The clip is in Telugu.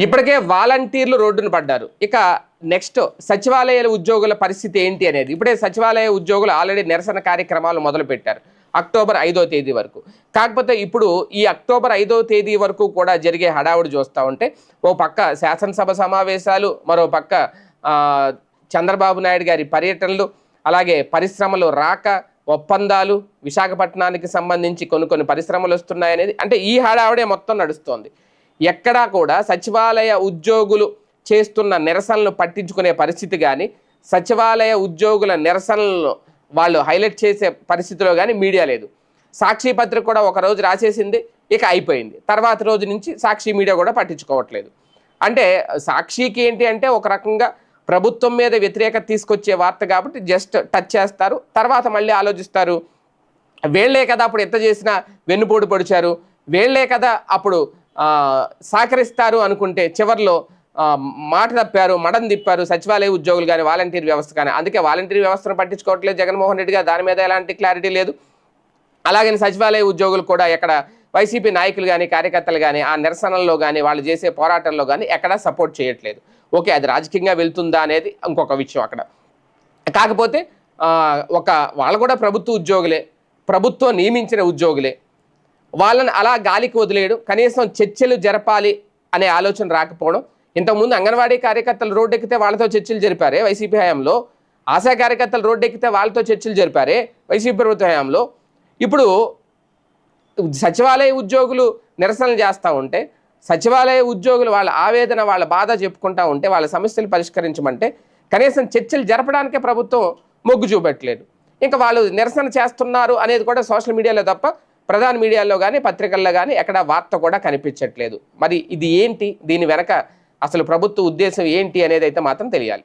ఇప్పటికే వాలంటీర్లు రోడ్డున పడ్డారు. ఇక నెక్స్ట్ సచివాలయాల ఉద్యోగుల పరిస్థితి ఏంటి అనేది. ఇప్పుడే సచివాలయ ఉద్యోగులు ఆల్రెడీ నిరసన కార్యక్రమాలు మొదలుపెట్టారు. అక్టోబర్ ఐదో తేదీ వరకు. కాకపోతే ఇప్పుడు ఈ అక్టోబర్ ఐదో తేదీ వరకు కూడా జరిగే హడావుడి చూస్తూ ఉంటే ఓ పక్క శాసనసభ సమావేశాలు మరో పక్క చంద్రబాబు నాయుడు గారి పర్యటనలు అలాగే పరిశ్రమలు రాక ఒప్పందాలు విశాఖపట్నానికి సంబంధించి కొన్ని కొన్ని పరిశ్రమలు వస్తున్నాయనేది. అంటే ఈ హడావుడే మొత్తం నడుస్తోంది. ఎక్కడా కూడా సచివాలయ ఉద్యోగులు చేస్తున్న నిరసనలు పట్టించుకునే పరిస్థితి కానీ సచివాలయ ఉద్యోగుల నిరసనలను వాళ్ళు హైలైట్ చేసే పరిస్థితిలో కానీ మీడియా లేదు. సాక్షి పత్రిక కూడా ఒకరోజు రాసేసింది ఇక అయిపోయింది. తర్వాత రోజు నుంచి సాక్షి మీడియా కూడా పట్టించుకోవట్లేదు. అంటే సాక్షికి ఏంటి అంటే ఒక రకంగా ప్రభుత్వం మీద వ్యతిరేకత తీసుకొచ్చే వార్త కాబట్టి జస్ట్ టచ్ చేస్తారు. తర్వాత మళ్ళీ ఆలోచిస్తారు. వీళ్ళే కదా అప్పుడు ఎంత చేసినా వెన్నుపోటు పొడిచారు. వీళ్ళే కదా అప్పుడు సహకరిస్తారు అనుకుంటే చివర్లో మాట తప్పారు మడం తిప్పారు సచివాలయ ఉద్యోగులు కానీ వాలంటీర్ వ్యవస్థ కానీ. అందుకే వాలంటీర్ వ్యవస్థను పట్టించుకోవట్లేదు జగన్మోహన్ రెడ్డి గారు. దాని మీద ఎలాంటి క్లారిటీ లేదు. అలాగని సచివాలయ ఉద్యోగులు కూడా ఎక్కడ వైసీపీ నాయకులు కానీ కార్యకర్తలు కానీ ఆ నిరసనల్లో కానీ వాళ్ళు చేసే పోరాటంలో కానీ ఎక్కడా సపోర్ట్ చేయట్లేదు. ఓకే అది రాజకీయంగా వెళ్తుందా అనేది ఇంకొక విషయం అక్కడ. కాకపోతే ఒక వాళ్ళు కూడా ప్రభుత్వ ఉద్యోగులే. ప్రభుత్వం నియమించిన ఉద్యోగులే. వాళ్ళని అలా గాలికి వదిలేయడం కనీసం చర్చలు జరపాలి అనే ఆలోచన రాకపోవడం. ఇంతకుముందు అంగన్వాడీ కార్యకర్తలు రోడ్డు ఎక్కితే వాళ్ళతో చర్చలు జరిపారే వైసీపీ హయాంలో. ఆశా కార్యకర్తలు రోడ్డెక్కితే వాళ్ళతో చర్చలు జరిపారే వైసీపీ ప్రభుత్వ హయాంలో. ఇప్పుడు సచివాలయ ఉద్యోగులు నిరసనలు చేస్తూ ఉంటే సచివాలయ ఉద్యోగులు వాళ్ళ ఆవేదన వాళ్ళ బాధ చెప్పుకుంటా ఉంటే వాళ్ళ సమస్యలు పరిష్కరించమంటే కనీసం చర్చలు జరపడానికే ప్రభుత్వం మొగ్గు చూపెట్టలేదు. ఇంకా వాళ్ళు నిరసన చేస్తున్నారు అనేది కూడా సోషల్ మీడియాలో తప్ప ప్రధాన మీడియాలో కానీ పత్రికల్లో కానీ ఎక్కడ వార్త కూడా కనిపించట్లేదు. మరి ఇది ఏంటి? దీని వెనక అసలు ప్రభుత్వ ఉద్దేశం ఏంటి అనేది అయితే మాత్రం తెలియాలి.